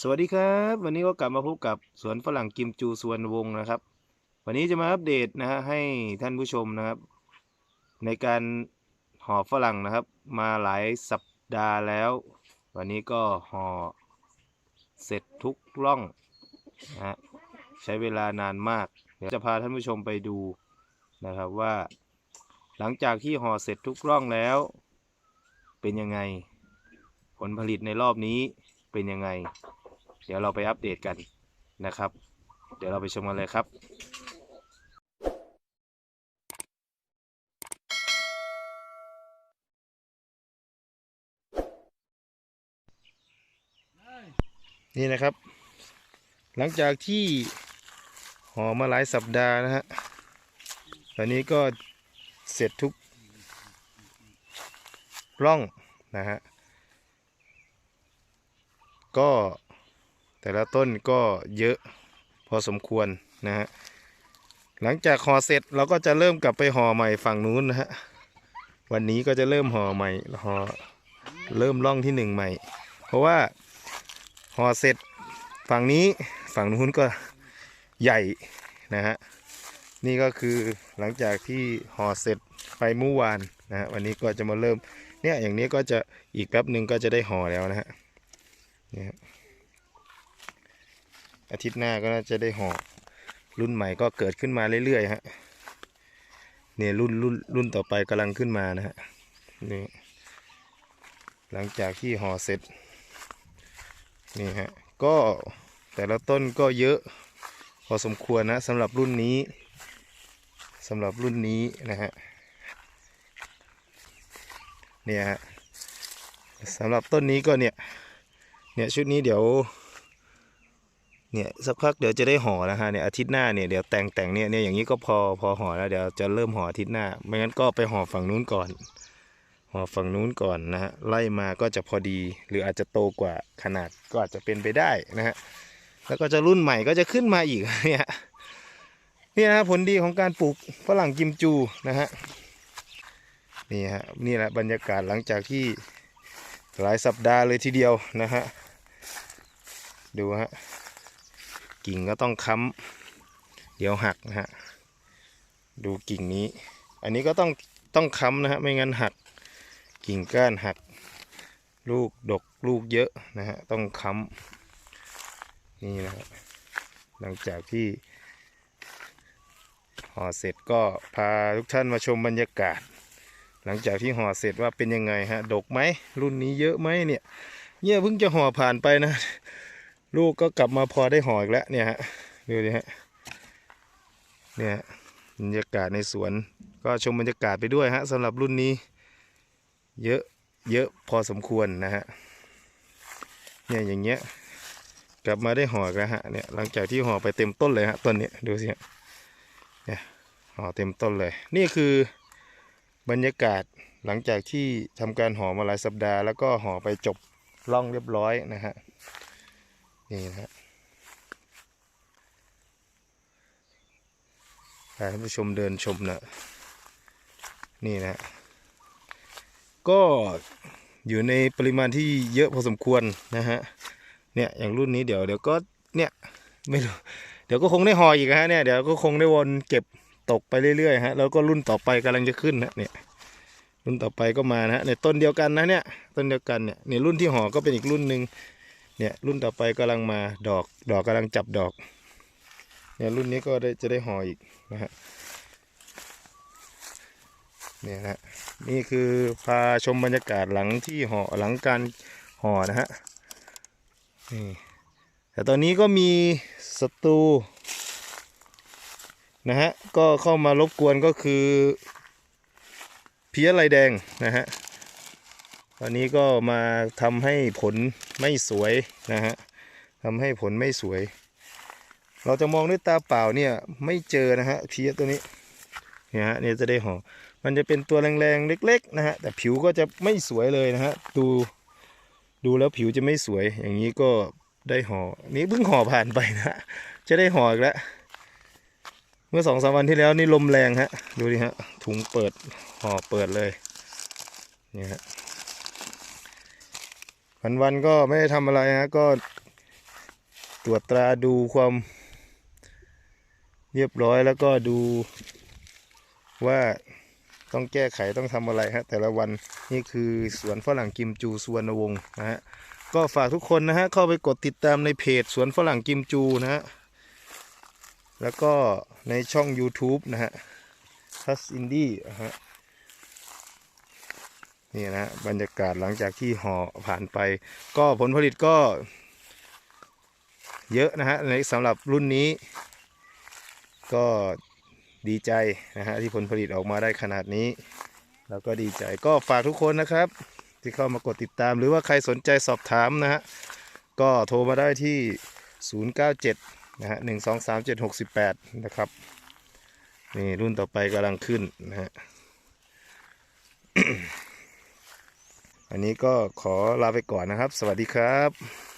สวัสดีครับ วันนี้ก็กลับมาพบกับสวนฝรั่งกิมจูสวนวงนะครับ วันนี้จะมาอัปเดตนะฮะให้ท่านผู้ชมนะครับ ในการห่อฝรั่งนะครับ มาหลายสัปดาห์แล้ว วันนี้ก็ห่อเสร็จทุกร่องนะฮะใช้เวลานานมาก เดี๋ยวจะพาท่านผู้ชมไปดูนะครับว่า หลังจากที่ห่อเสร็จทุกร่องแล้ว เป็นยังไง ผลผลิตในรอบนี้เป็นยังไง เดี๋ยวเราไปอัปเดตกันนะครับ เดี๋ยวเราไปชมกันเลยครับนี่นะครับ หลังจากที่ห่อมาหลายสัปดาห์นะฮะตอนนี้ก็เสร็จทุกร่องนะฮะก็ แต่ละต้นก็เยอะพอสมควรนะฮะหลังจากห่อเสร็จเราก็จะเริ่มกลับไปห่อใหม่ฝั่งนู้นนะฮะวันนี้ก็จะเริ่มห่อใหม่ห่อเริ่มร่องที่หนึ่งใหม่ เพราะว่าห่อเสร็จฝั่งนี้ฝั่งนู้นก็ใหญ่นะฮะนี่ก็คือหลังจากที่ห่อเสร็จไปเมื่อวานนะฮะวันนี้ก็จะมาเริ่มเนี่ยอย่างนี้ก็จะอีกแป๊บหนึ่งก็จะได้ห่อแล้วนะฮะเนี่ยครับ อาทิตย์หน้าก็น่าจะได้ห่อรุ่นใหม่ก็เกิดขึ้นมาเรื่อยๆฮะเนี่ยรุ่นรุ่นรุ่นต่อไปกำลังขึ้นมานะฮะนี่หลังจากที่ห่อเสร็จนี่ฮะก็แต่ละต้นก็เยอะพอสมควรนะสำหรับรุ่นนี้สำหรับรุ่นนี้นะฮะเนี่ยฮะสำหรับต้นนี้ก็เนี่ยเนี่ยชุดนี้เดี๋ยว เนี่ยสักพักเดี๋ยวจะได้ห่อนะฮะเนี่ยอาทิตย์หน้าเนี่ยเดี๋ยวแต่งแต่งเนี่ยเนี่ยอย่างนี้ก็พอพอห่อแล้วเดี๋ยวจะเริ่มห่ออาทิตย์หน้า ไม่งั้นก็ไปห่อฝั่งนู้นก่อนห่อฝั่งนู้นก่อนนะฮะไล่มาก็จะพอดี หรืออาจจะโตกว่าขนาดก็อาจจะเป็นไปได้นะฮะแล้วก็จะรุ่นใหม่ก็จะขึ้นมาอีกเนี่ยนี่นะฮะผลดีของการปลูกฝรั่งกิมจูนะฮะนี่ฮะนี่แหละบรรยากาศหลังจากที่หลายสัปดาห์เลยทีเดียวนะฮะดูฮะ กิ่งก็ต้องค้ำเดี๋ยวหักนะฮะดูกิ่งนี้ อันนี้ก็ต้องต้องค้ำนะฮะไม่งั้นหัก กิ่งก้านหัก ลูกดกลูกเยอะนะฮะต้องค้ำนี่นะฮะหลังจากที่ห่อเสร็จก็พาทุกท่านมาชมบรรยากาศ หลังจากที่ห่อเสร็จว่าเป็นยังไงฮะ ดกไหมรุ่นนี้เยอะไหมเนี่ยเนี่ยเพิ่งจะห่อผ่านไปนะ ลูกก็กลับมาพอได้ห่ออีกแล้วเนี่ยฮะดูดิฮะเนี่ยบรรยากาศในสวนก็ชมบรรยากาศไปด้วยฮะสำหรับรุ่นนี้ เยอะเยอะพอสมควรนะฮะเนี่ยอย่างเงี้ยกลับมาได้ห่อกแล้วฮะเนี่ยหลังจากที่ห่อไปเต็มต้นเลยฮะต้นเนี้ยดูสิฮะเนี่ยห่อเต็มต้นเลย นี่คือบรรยากาศหลังจากที่ทำการห่อมาหลายสัปดาห์ แล้วก็ห่อไปจบร่องเรียบร้อยนะฮะ นี่นะฮะพาท่านผู้ชมเดินชมนะนี่นะฮะก็อยู่ในปริมาณที่เยอะพอสมควรนะฮะ เนี่ยอย่างรุ่นนี้เดี๋ยวเดี๋ยวก็เนี่ยไม่รู้เดี๋ยวก็คงได้ห่ออีกฮะเนี่ยเดี๋ยวก็คงได้วนเก็บตกไปเรื่อยๆฮะแล้วก็รุ่นต่อไปกำลังจะขึ้นนะเนี่ยรุ่นต่อไปก็มานะฮะเนี่ยต้นเดียวกันนะเนี่ยต้นเดียวกันเนี่ยเนี่รุ่นที่ห่อก็เป็นอีกรุ่นหนึ่ง เนี่ยรุ่นต่อไปกำลังมาดอกดอกกำลังจับดอกเนี่ยรุ่นนี้ก็ได้จะได้ห่ออีกนะฮะเนี่ยนะนี่คือพาชมบรรยากาศหลังที่ห่อหลังการห่อนะฮะนี่แต่ตอนนี้ก็มีศัตรูนะฮะก็เข้ามารบกวนก็คือเพี้ยลายแดงนะฮะ ตอนนี้ก็มาทำให้ผลไม่สวยนะฮะทำให้ผลไม่สวย เราจะมองด้วยตาเปล่าเนี่ยไม่เจอนะฮะเพี้ยตัวนี้เนี่ยฮะเนี่ยจะได้ห่อมันจะเป็นตัวแรงๆเล็ก ๆ นะฮะแต่ผิวก็จะไม่สวยเลยนะฮะดูดูแล้วผิวจะไม่สวยอย่างนี้ก็ได้ห่อนี่เพิ่งห่อผ่านไปนะฮะจะได้ห่ออีกแล้วเมื่อสองสามวันที่แล้วนี่ลมแรงฮะ ดูดิฮะถุงเปิดห่อเปิดเลยเนี่ยฮะ วันวันก็ไม่ได้ทำอะไรฮะก็ตรวจตราดูความ เรียบร้อยแล้วก็ดูว่าต้องแก้ไขต้องทำอะไรฮะแต่ละวันนี่คือสวนฝรั่งกิมจูสวรรณวงศ์นะฮะก็ฝากทุกคนนะฮะเข้าไปกดติดตามในเพจสวนฝรั่งกิมจูนะฮะแล้วก็ในช่อง YouTube นะฮะทัสอินดี้นะฮะ นี่นะฮะบรรยากาศหลังจากที่ห่อผ่านไป ก็ผลผลิตก็ เยอะนะฮะในสำหรับรุ่นนี้ ก็ดีใจนะฮะที่ผลผลิตออกมาได้ขนาดนี้ แล้วก็ดีใจก็ฝากทุกคนนะครับ ที่เข้ามากดติดตาม หรือว่าใครสนใจสอบถามนะฮะก็โทรมาได้ที่ 097นะฮะ1 2 3 7 6 8 นะครับ นี่รุ่นต่อไปกำลังขึ้นนะฮะ อันนี้ก็ขอลาไปก่อนนะครับ สวัสดีครับ